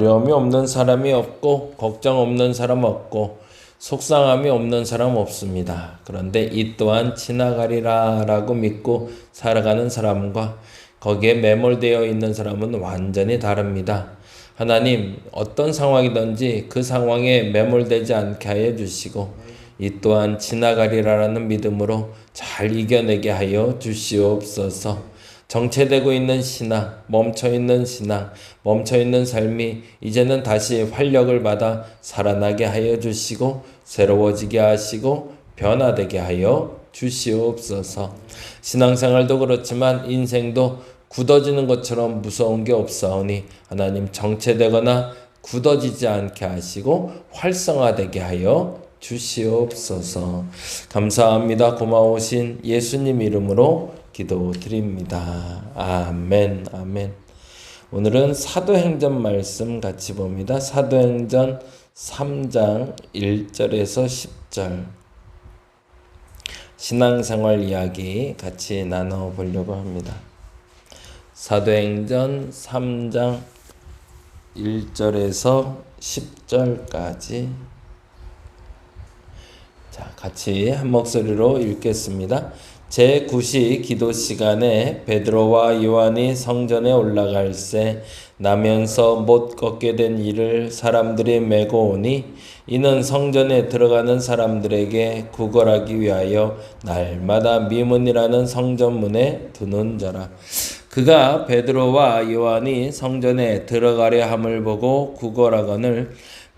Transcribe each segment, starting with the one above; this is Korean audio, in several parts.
어려움이 없는 사람이 없고 걱정 없는 사람 없고 속상함이 없는 사람 없습니다. 그런데 이 또한 지나가리라라고 믿고 살아가는 사람과 거기에 매몰되어 있는 사람은 완전히 다릅니다. 하나님 어떤 상황이든지 그 상황에 매몰되지 않게 하여 주시고 이 또한 지나가리라라는 믿음으로 잘 이겨내게 하여 주시옵소서. 정체되고 있는 신앙, 멈춰 있는 신앙, 멈춰 있는 삶이 이제는 다시 활력을 받아 살아나게 하여 주시고 새로워지게 하시고 변화되게 하여 주시옵소서. 신앙생활도 그렇지만 인생도 굳어지는 것처럼 무서운 게 없사오니 하나님 정체되거나 굳어지지 않게 하시고 활성화되게 하여 주시옵소서. 감사합니다. 고마우신 예수님 이름으로 기도드립니다. 아멘. 아멘. 오늘은 사도행전 말씀 같이 봅니다. 사도행전 3장 1절에서 10절. 신앙생활 이야기 같이 나눠 보려고 합니다. 사도행전 3장 1절에서 10절까지 자, 같이 한 목소리로 읽겠습니다. 제9시 기도 시간에 베드로와 요한이 성전에 올라갈 새 나면서 못 걷게 된 이를 사람들이 메고 오니 이는 성전에 들어가는 사람들에게 구걸하기 위하여 날마다 미문이라는 성전문에 두는 자라. 그가 베드로와 요한이 성전에 들어가려 함을 보고 구걸하거늘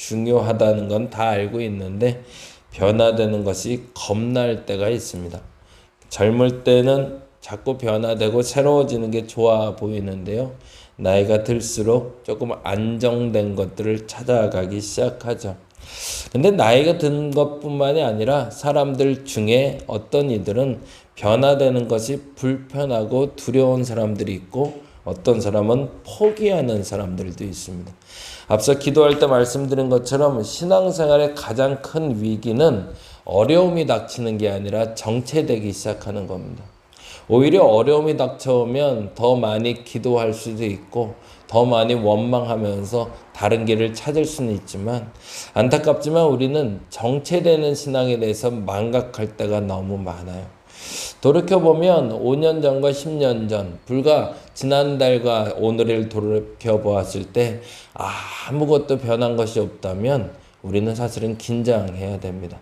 중요하다는 건 다 알고 있는데 변화되는 것이 겁날 때가 있습니다. 젊을 때는 자꾸 변화되고 새로워지는 게 좋아 보이는데요. 나이가 들수록 조금 안정된 것들을 찾아가기 시작하죠. 근데 나이가 든 것뿐만이 아니라 사람들 중에 어떤 이들은 변화되는 것이 불편하고 두려운 사람들이 있고 어떤 사람은 포기하는 사람들도 있습니다. 앞서 기도할 때 말씀드린 것처럼 신앙생활의 가장 큰 위기는 어려움이 닥치는 게 아니라 정체되기 시작하는 겁니다. 오히려 어려움이 닥쳐오면 더 많이 기도할 수도 있고 더 많이 원망하면서 다른 길을 찾을 수는 있지만 안타깝지만 우리는 정체되는 신앙에 대해서 망각할 때가 너무 많아요. 돌이켜보면 5년 전과 10년 전, 불과 지난달과 오늘을 돌이켜보았을 때 아무것도 변한 것이 없다면 우리는 사실은 긴장해야 됩니다.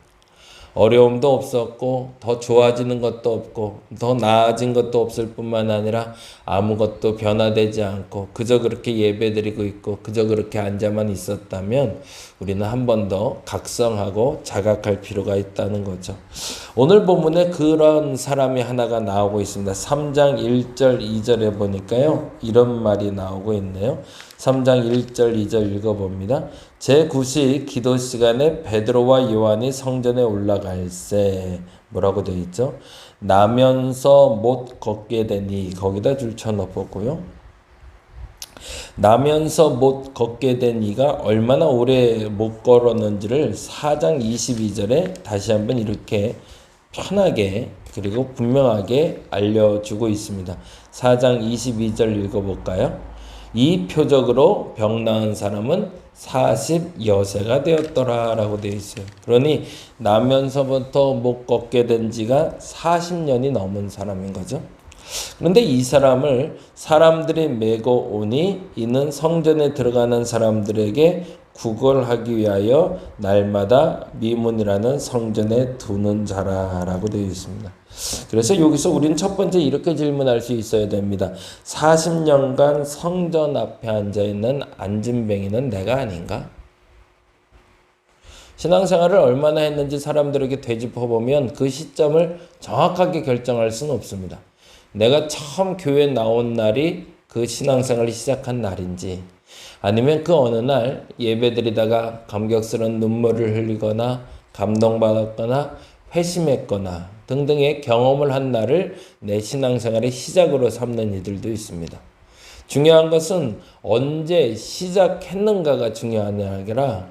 어려움도 없었고 더 좋아지는 것도 없고 더 나아진 것도 없을 뿐만 아니라 아무것도 변화되지 않고 그저 그렇게 예배드리고 있고 그저 그렇게 앉아만 있었다면 우리는 한 번 더 각성하고 자각할 필요가 있다는 거죠. 오늘 본문에 그런 사람이 하나가 나오고 있습니다. 3장 1절 2절에 보니까요. 이런 말이 나오고 있네요. 3장 1절 2절 읽어봅니다. 제9시 기도 시간에 베드로와 요한이 성전에 올라갈새 뭐라고 되어 있죠? 나면서 못 걷게 되니 거기다 줄 쳐 넣었고요. 나면서 못 걷게 된 이가 얼마나 오래 못 걸었는지를 4장 22절에 다시 한번 이렇게 편하게 그리고 분명하게 알려주고 있습니다. 4장 22절 읽어볼까요? 이 표적으로 병 나은 사람은 40여세가 되었더라 라고 되어 있어요. 그러니 나면서부터 못 걷게 된 지가 40년이 넘은 사람인 거죠. 그런데 이 사람을 사람들이 메고 오니 이는 성전에 들어가는 사람들에게 구걸하기 위하여 날마다 미문이라는 성전에 두는 자라라고 되어 있습니다. 그래서 여기서 우리는 첫 번째 이렇게 질문할 수 있어야 됩니다. 40년간 성전 앞에 앉아 있는 안진뱅이는 내가 아닌가? 신앙생활을 얼마나 했는지 사람들에게 되짚어 보면 그 시점을 정확하게 결정할 수는 없습니다. 내가 처음 교회 나온 날이 그 신앙생활을 시작한 날인지 아니면 그 어느 날 예배드리다가 감격스러운 눈물을 흘리거나 감동받았거나 회심했거나 등등의 경험을 한 날을 내 신앙생활의 시작으로 삼는 이들도 있습니다. 중요한 것은 언제 시작했는가가 중요한 게 아니라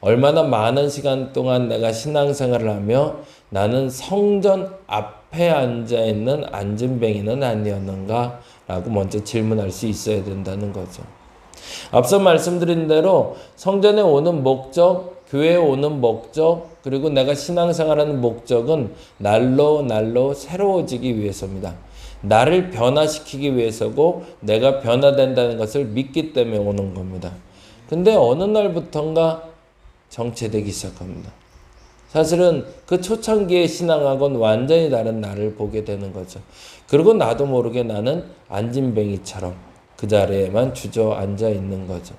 얼마나 많은 시간 동안 내가 신앙생활을 하며 나는 성전 앞에 앉아 있는 안진뱅이는 아니었는가라고 먼저 질문할 수 있어야 된다는 거죠. 앞서 말씀드린 대로 성전에 오는 목적, 교회에 오는 목적, 그리고 내가 신앙생활하는 목적은 날로 날로 새로워지기 위해서입니다. 나를 변화시키기 위해서고 내가 변화된다는 것을 믿기 때문에 오는 겁니다. 근데 어느 날부턴가 정체되기 시작합니다. 사실은 그 초창기의 신앙하고는 완전히 다른 나를 보게 되는 거죠. 그리고 나도 모르게 나는 안진뱅이처럼 그 자리에만 주저앉아 있는 거죠.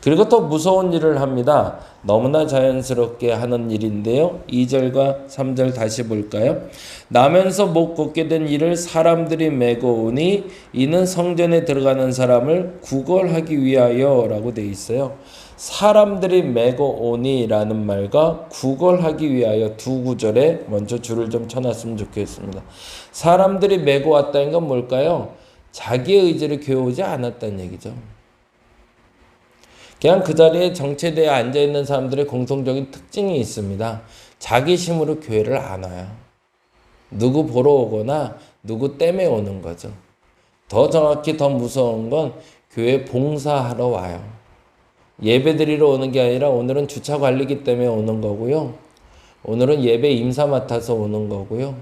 그리고 더 무서운 일을 합니다. 너무나 자연스럽게 하는 일인데요. 2절과 3절 다시 볼까요? 나면서 못 걷게 된 일을 사람들이 메고 오니 이는 성전에 들어가는 사람을 구걸하기 위하여라고 돼 있어요. 사람들이 메고 오니라는 말과 구걸하기 위하여 두 구절에 먼저 줄을 좀 쳐놨으면 좋겠습니다. 사람들이 메고 왔다는 건 뭘까요? 자기의 의지를 교회오지 않았다는 얘기죠. 그냥 그 자리에 정체되어 앉아 있는 사람들의 공통적인 특징이 있습니다. 자기심으로 교회를 안 와요. 누구 보러 오거나 누구 때문에 오는 거죠. 더 정확히 더 무서운 건 교회 봉사하러 와요. 예배 드리러 오는 게 아니라 오늘은 주차 관리기 때문에 오는 거고요. 오늘은 예배 임사 맡아서 오는 거고요.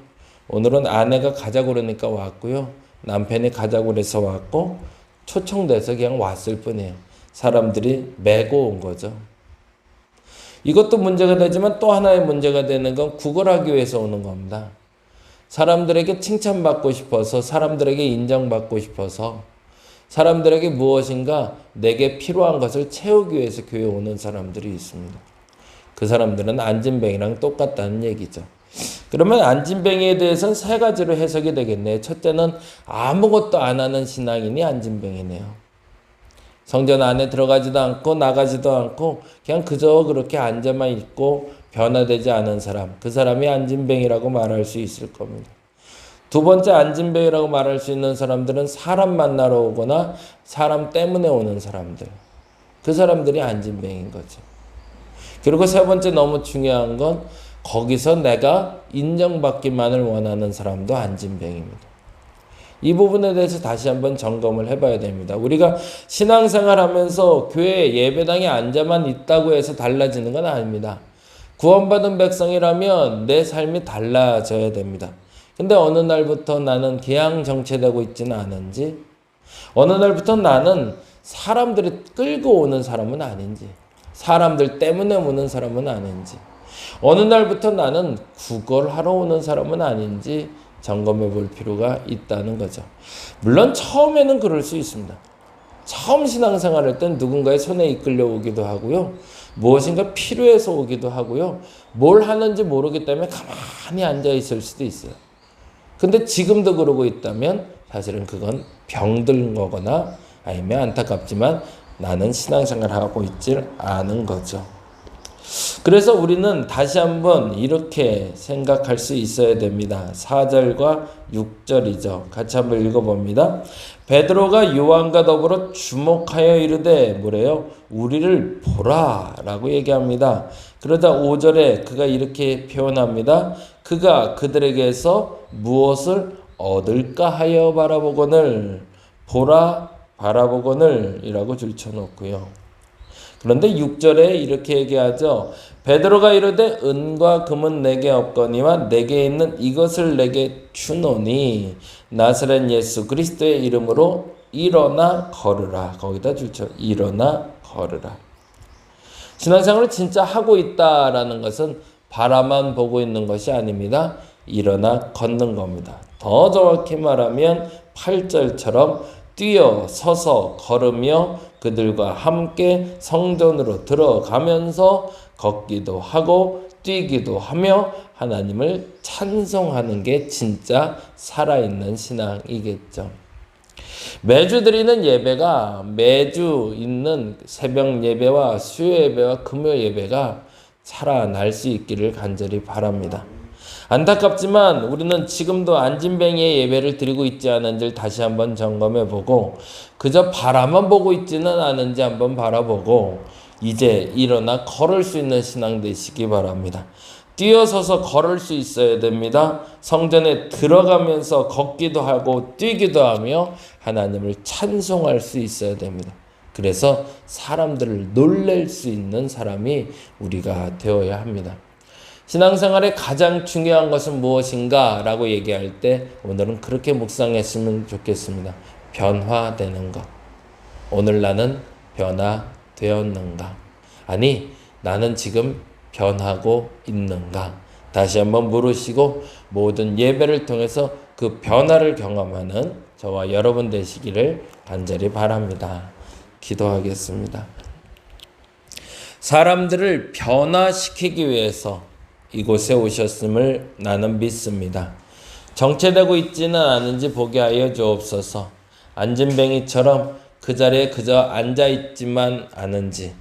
오늘은 아내가 가자고 그러니까 왔고요. 남편이 가자고 그래서 왔고 초청돼서 그냥 왔을 뿐이에요. 사람들이 메고 온 거죠. 이것도 문제가 되지만 또 하나의 문제가 되는 건 구걸하기 위해서 오는 겁니다. 사람들에게 칭찬받고 싶어서, 사람들에게 인정받고 싶어서, 사람들에게 무엇인가 내게 필요한 것을 채우기 위해서 교회에 오는 사람들이 있습니다. 그 사람들은 안진뱅이랑 똑같다는 얘기죠. 그러면 안진뱅이에 대해서는 세 가지로 해석이 되겠네요. 첫째는 아무것도 안 하는 신앙인이 안진뱅이네요. 성전 안에 들어가지도 않고 나가지도 않고 그냥 그저 그렇게 앉아만 있고 변화되지 않은 사람, 그 사람이 안진뱅이라고 말할 수 있을 겁니다. 두 번째 안진뱅이라고 말할 수 있는 사람들은 사람 만나러 오거나 사람 때문에 오는 사람들. 그 사람들이 안진뱅인 거죠. 그리고 세 번째 너무 중요한 건 거기서 내가 인정받기만을 원하는 사람도 안진뱅입니다. 이 부분에 대해서 다시 한번 점검을 해봐야 됩니다. 우리가 신앙생활 하면서 교회 예배당에 앉아만 있다고 해서 달라지는 건 아닙니다. 구원받은 백성이라면 내 삶이 달라져야 됩니다. 근데 어느 날부터 나는 기양 정체되고 있지는 않은지, 어느 날부터 나는 사람들이 끌고 오는 사람은 아닌지, 사람들 때문에 오는 사람은 아닌지, 어느 날부터 나는 구걸하러 오는 사람은 아닌지 점검해 볼 필요가 있다는 거죠. 물론 처음에는 그럴 수 있습니다. 처음 신앙생활 할땐 누군가의 손에 이끌려 오기도 하고요. 무엇인가 필요해서 오기도 하고요. 뭘 하는지 모르기 때문에 가만히 앉아 있을 수도 있어요. 근데 지금도 그러고 있다면 사실은 그건 병든 거거나 아니면 안타깝지만 나는 신앙생활 하고 있질 않은 거죠. 그래서 우리는 다시 한번 이렇게 생각할 수 있어야 됩니다. 4절과 6절이죠. 같이 한번 읽어봅니다. 베드로가 요한과 더불어 주목하여 이르되 뭐래요? 우리를 보라라고 얘기합니다. 그러다 5절에 그가 이렇게 표현합니다. 그가 그들에게서 무엇을 얻을까 하여 바라보거늘 보라 바라보거늘이라고 줄쳐놓고요. 그런데 6절에 이렇게 얘기하죠. 베드로가 이르되 은과 금은 내게 없거니와 내게 있는 이것을 내게 주노니 나사렛 예수 그리스도의 이름으로 일어나 걸으라. 거기다 줄쳐 일어나 걸으라. 신앙생활을 진짜 하고 있다라는 것은 바라만 보고 있는 것이 아닙니다. 일어나 걷는 겁니다. 더 정확히 말하면 8절처럼 뛰어 서서 걸으며 그들과 함께 성전으로 들어가면서 걷기도 하고 뛰기도 하며 하나님을 찬송하는 게 진짜 살아있는 신앙이겠죠. 매주 드리는 예배가 매주 있는 새벽 예배와 수요 예배와 금요 예배가 살아날 수 있기를 간절히 바랍니다. 안타깝지만 우리는 지금도 안진뱅이의 예배를 드리고 있지 않은지를 다시 한번 점검해 보고 그저 바라만 보고 있지는 않은지 한번 바라보고 이제 일어나 걸을 수 있는 신앙 되시기 바랍니다. 뛰어서서 걸을 수 있어야 됩니다. 성전에 들어가면서 걷기도 하고 뛰기도 하며 하나님을 찬송할 수 있어야 됩니다. 그래서 사람들을 놀랄 수 있는 사람이 우리가 되어야 합니다. 신앙생활의 가장 중요한 것은 무엇인가? 라고 얘기할 때 오늘은 그렇게 묵상했으면 좋겠습니다. 변화되는 것. 오늘 나는 변화되었는가? 아니, 나는 지금 변하고 있는가? 다시 한번 물으시고 모든 예배를 통해서 그 변화를 경험하는 저와 여러분 되시기를 간절히 바랍니다. 기도하겠습니다. 사람들을 변화시키기 위해서 이곳에 오셨음을 나는 믿습니다. 정체되고 있지는 않은지 보게 하여 주옵소서. 안진뱅이처럼 그 자리에 그저 앉아 있지만 않은지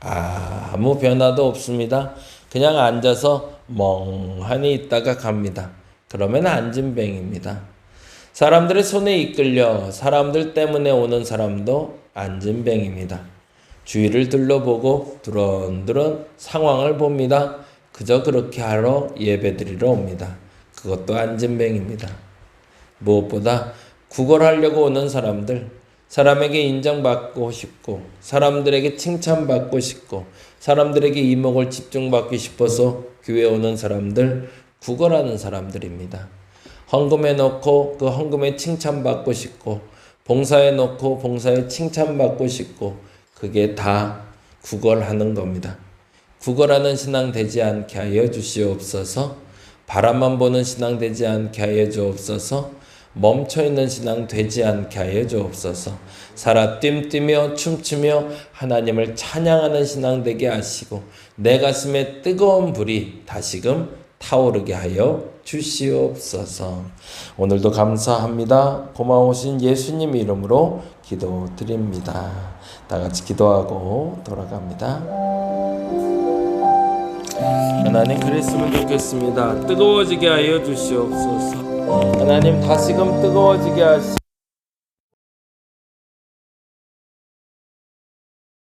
아무 변화도 없습니다. 그냥 앉아서 멍하니 있다가 갑니다. 그러면 안진뱅입니다. 사람들의 손에 이끌려 사람들 때문에 오는 사람도 안진뱅입니다. 주위를 둘러보고 두런두런 상황을 봅니다. 그저 그렇게 하러 예배드리러 옵니다. 그것도 안진뱅입니다. 무엇보다 구걸하려고 오는 사람들, 사람에게 인정받고 싶고, 사람들에게 칭찬받고 싶고, 사람들에게 이목을 집중받고 싶어서 교회 오는 사람들, 구걸하는 사람들입니다. 헌금해 놓고 그 헌금에 칭찬받고 싶고, 봉사해 놓고 봉사에 칭찬받고 싶고, 그게 다 구걸하는 겁니다. 구걸하는 신앙 되지 않게 하여 주시옵소서. 바라만 보는 신앙 되지 않게 하여 주옵소서. 멈춰 있는 신앙 되지 않게 하여 주옵소서. 살아 뜀뛰며 춤추며 하나님을 찬양하는 신앙 되게 하시고 내 가슴에 뜨거운 불이 다시금 타오르게 하여 주시옵소서. 오늘도 감사합니다. 고마우신 예수님 이름으로 기도드립니다. 다 같이 기도하고 돌아갑니다. 하나님 그랬으면 좋겠습니다. 뜨거워지게 하여 주시옵소서. 하나님 다시금 뜨거워지게 하시.